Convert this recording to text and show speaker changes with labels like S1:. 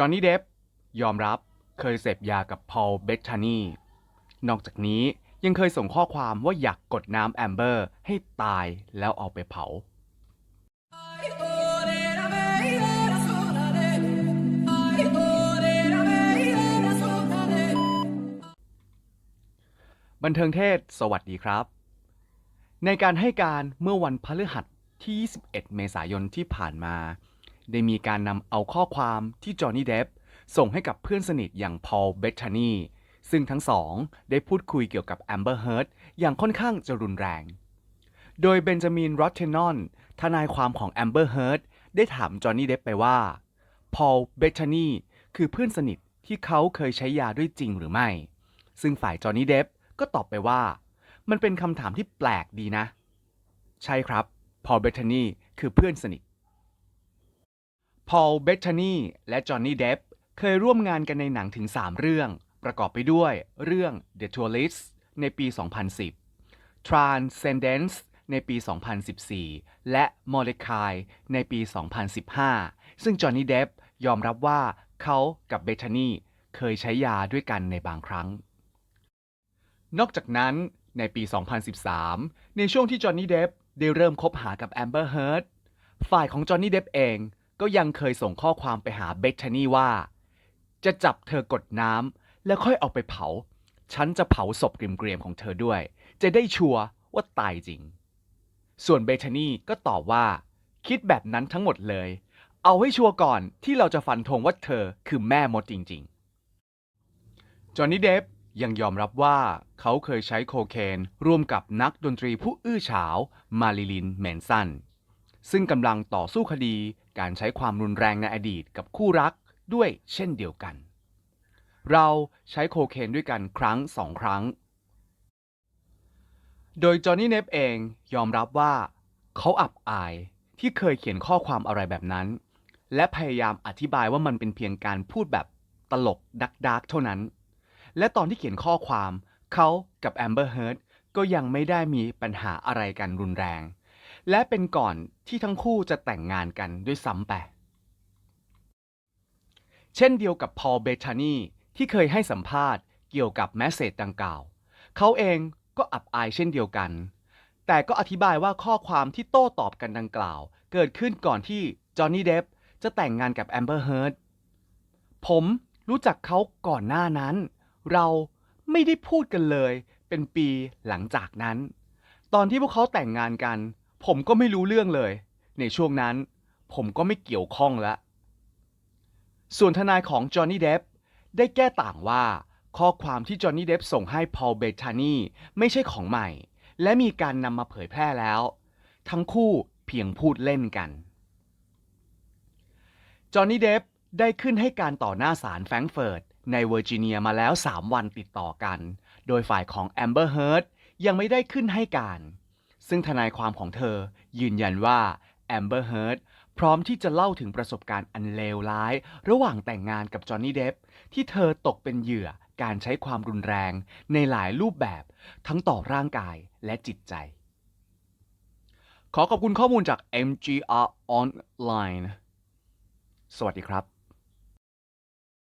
S1: จอห์นนี่เดฟยอมรับเคยเสพยากับพอลเบ t ธานีนอกจากนี้ยังเคยส่งข้อความว่าอยากกดน้ำแอมเบอร์ให้ตายแล้วเอาไปเผา บันเทิงเทศ สวัสดีครับ ในการให้การเมื่อวันพฤหัสที่ 21 เมษายนที่ผ่านมา ได้มีการนำเอาข้อความที่จอห์นนี่เดฟส่งให้กับเพื่อนสนิทอย่างพอล เบธานีซึ่งทั้งสองได้พูดคุยเกี่ยวกับแอมเบอร์เฮิร์ตอย่างค่อนข้างจะรุนแรง โดยเบนจามินรอตเทนนอนทนายความของแอมเบอร์เฮิร์ตได้ถามจอห์นนี่เดฟไปว่า พอล เบธานีคือเพื่อนสนิทที่เขาเคยใช้ยาด้วยจริงหรือไม่ ซึ่งฝ่ายจอห์นนี่เดฟก็ตอบไปว่า มันเป็นคำถามที่แปลกดีนะ ใช่ครับ พอล เบธานีคือเพื่อนสนิท พอล เบ t ธานี และจอห์นนี่ เดฟเคยร่วมงานกันในหนังถึง 3 เรื่อง ประกอบไปด้วย เรื่อง The Tourist ในปี 2010 Transcendence ในปี 2014 และ Mordecai ในปี 2015 ซึ่งจอห์นนี่ เดฟยอมรับว่าเขากับเบ t ธานีเคยใช้ยาด้วยกันในบางครั้ง นอกจากนั้นในปี 2013 ในช่วงที่จอห์นนี่ เดฟได้เริ่มคบหากับแอมเบอร์ เฮิร์ตฝ่ายของจอห์นนี่ เดฟเอง ก็ยังเคยส่งข้อความไปหาเบธานีว่า จะจับเธอกดน้ำแล้วค่อยเอาไปเผา ฉันจะเผาศพเกรียมๆของเธอด้วย จะได้ชัวร์ว่าตายจริง ส่วนเบธานีก็ตอบว่า คิดแบบนั้นทั้งหมดเลย เอาให้ชัวร์ก่อนที่เราจะฟันธงว่าเธอคือแม่มดจริง ๆ จอห์นนี่เดฟยังยอมรับว่าเขาเคยใช้โคเคนร่วมกับนักดนตรีผู้อื้อฉาว มาริลิน แมนสัน ซึ่งกำลังต่อสู้คดี การใช้ความรุนแรงในอดีตกับคู่รักด้วยเช่นเดียวกัน เราใช้โคเคนด้วยกันครั้งสองครั้ง โดยจอห์นนี่เนฟเองยอมรับว่า เขาอับอายที่เคยเขียนข้อความอะไรแบบนั้น และพยายามอธิบายว่ามันเป็นเพียงการพูดแบบตลกดักดักเท่านั้น และตอนที่เขียนข้อความ เขากับแอมเบอร์เฮิร์ตก็ยังไม่ได้มีปัญหาอะไรกันรุนแรง และเป็นก่อนที่ทั้งคู่จะแต่งงานกันด้วยซ้ำไป เช่นเดียวกับพอลเบธานีที่เคยให้สัมภาษณ์เกี่ยวกับแมสเซจดังกล่าว เขาเองก็อับอายเช่นเดียวกัน แต่ก็อธิบายว่าข้อความที่โต้ตอบกันดังกล่าว เกิดขึ้นก่อนที่จอห์นนี่เดฟจะแต่งงานกับแอมเบอร์เฮิร์ตผมรู้จักเขาก่อนหน้านั้น เราไม่ได้พูดกันเลย เป็นปีหลังจากนั้น ตอนที่พวกเขาแต่งงานกัน ผมก็ไม่รู้เรื่องเลย ในช่วงนั้น ผมก็ไม่เกี่ยวข้องล้วส่วนทนายของจอห์นนี่เดฟได้แก้ต่างว่า ข้อความที่จอห์นนี่เดฟส่งให้พอลเบธานีไม่ใช่ของใหม่ และมีการนำมาเผยแพร่แล้ว ทั้งคู่เพียงพูดเล่นกัน จอห์นนี่เดฟได้ขึ้นให้การต่อหน้าศาลแฟรงก์เฟิร์ตในเวอร์จิเนียมาแล้ว 3 วันติดต่อกัน โดยฝ่ายของแอมเบอร์เฮิร์ตยังไม่ได้ขึ้นให้การ ซึ่งทนายความของเธอยืนยันว่าแอมเบอร์เฮิร์ตพร้อมที่จะเล่าถึงประสบการณ์อันเลวร้าย ระหว่างแต่งงานกับจอห์นนี่เดฟที่เธอตกเป็นเหยื่อการใช้ความรุนแรงในหลายรูปแบบทั้งต่อร่างกายและจิตใจ ขอขอบคุณข้อมูลจาก MGR Online สวัสดีครับ